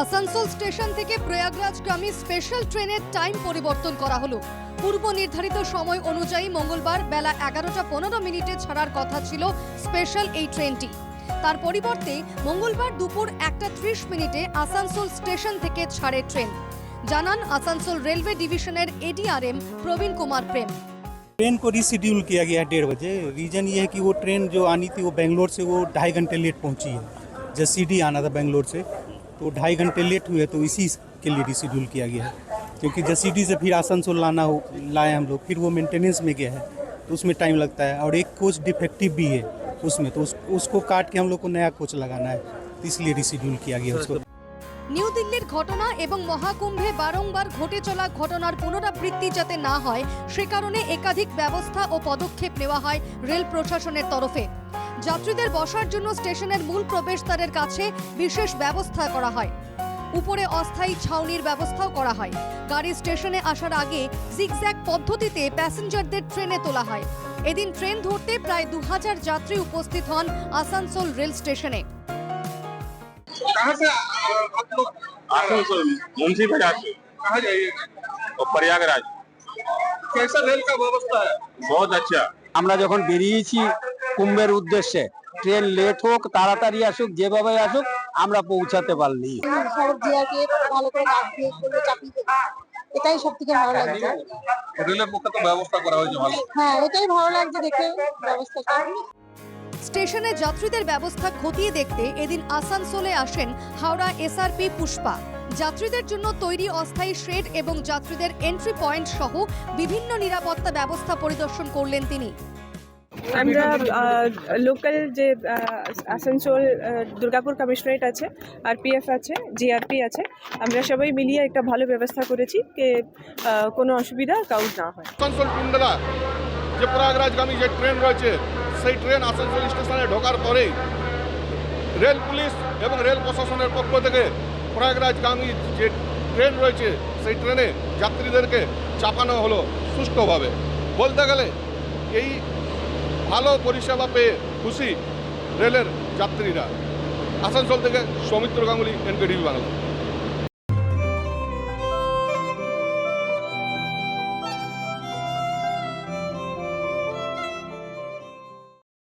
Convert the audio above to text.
Asansol station থেকে প্রয়াগরাজগামী special ট্রেনের time পরিবর্তন করা হলো পূর্ব নির্ধারিত সময় অনুযায়ী মঙ্গলবার বেলা এগারোটা পনেরো মিনিটে ছাড়ার কথা ছিল স্পেশাল এই ট্রেনটি তার পরিবর্তে মঙ্গলবার দুপুর একটা ত্রিশ মিনিটে আসানসোল স্টেশন থেকে ছাড়ে ট্রেন জানান Asansol railway divisional ADRM Praveen Kumar Prem train को रिशेड्यूल किया गया है डेढ़ बजे रीज़न ये है कि वो ट्रेन जो आनी थी वो बेंगलोर से वो ढाई घंटे लेट पहुंची है जब सी आना था बेंगलोर से तो ढाई घंटे लेट हुए तो इसी के लिए रिशेड्यूल किया गया है क्योंकि जब सी से फिर आसनसोल लाना हो लाए हम लोग फिर वो मेंटेनेंस में गया है तो उसमें टाइम लगता है और एक कोच डिफेक्टिव भी है उसमें तो उस, उसको काट के हम लोग को नया कोच लगाना है तो इसलिए रिशेड्यूल किया गया उसको নিউ দিল্লির ঘটনা এবং মহাকুম্ভে বারংবার ঘটে চলা ঘটনার পুনরাবৃত্তি যাতে না হয় সে কারণে একাধিক ব্যবস্থা ও পদক্ষেপ নেওয়া হয় রেল প্রশাসনের তরফে যাত্রীদের বসার জন্য স্টেশনের মূল প্রবেশদ্বারের কাছে বিশেষ ব্যবস্থা করা হয় উপরে অস্থায়ী ছাউনির ব্যবস্থাও করা হয় গাড়ি স্টেশনে আসার আগে জিগজ্যাগ পদ্ধতিতে প্যাসেঞ্জারদের ট্রেনে তোলা হয় এদিন ট্রেন ধরতে প্রায় দু যাত্রী উপস্থিত হন আসানসোল রেল স্টেশনে कहाँ से आप लोग आसनसोल मुंशी बाजार से कहाँ जाइएगा और प्रयागराज कैसा रेल का व्यवस्था है बहुत अच्छा আমরা যখন বেরিয়েছি কুম্ভের উদ্দেশ্যে। ট্রেন লেট হোক তাড়াতাড়ি আসুক যেভাবে আসুক আমরা পৌঁছাতে পারলি। এটাই সব থেকে ভালো লাগছে। রেলের পক্ষে তো ব্যবস্থা করা হয়েছে ভালো। হ্যাঁ এটাই ভালো লাগছে দেখে ব্যবস্থাটা। স্টেশনে যাত্রীদের ব্যবস্থা খতিয়ে দেখতে এদিন আসানসোলে আসেন হাওড়া এসআরপি পুষ্পা। যাত্রীদের জন্য তৈরি অস্থায়ী শেড এবং যাত্রীদের এন্ট্রি পয়েন্ট সহ বিভিন্ন নিরাপত্তা ব্যবস্থা পরিদর্শন করলেন তিনি। আমরা লোকাল যে আসানসোল দুর্গাপুর কমিশনারেট আছে আর আরপিএফ আছে জিআরপি আছে আমরা সবাই মিলিয়ে একটা ভালো ব্যবস্থা করেছি যে কোনো অসুবিধা কাউর না হয়। আসানসোল টুন্ডলা যে প্রয়াগরাজগামী যে ট্রেন রয়েছে সেই ট্রেন আসানসোল স্টেশনে ঢোকার পরেই রেল পুলিশ এবং রেল প্রশাসনের পক্ষ থেকে প্রয়াগরাজগামী যে ট্রেন রয়েছে সেই ট্রেনে যাত্রীদেরকে চাপানো হলো সুষ্ঠুভাবে। বলতে গেলে এই ভালো পরিষেবা পেয়ে খুশি রেলের যাত্রীরা। আসানসোল থেকে সৌমিত্র গাঙ্গুলি এনকেডিবি বাংলা।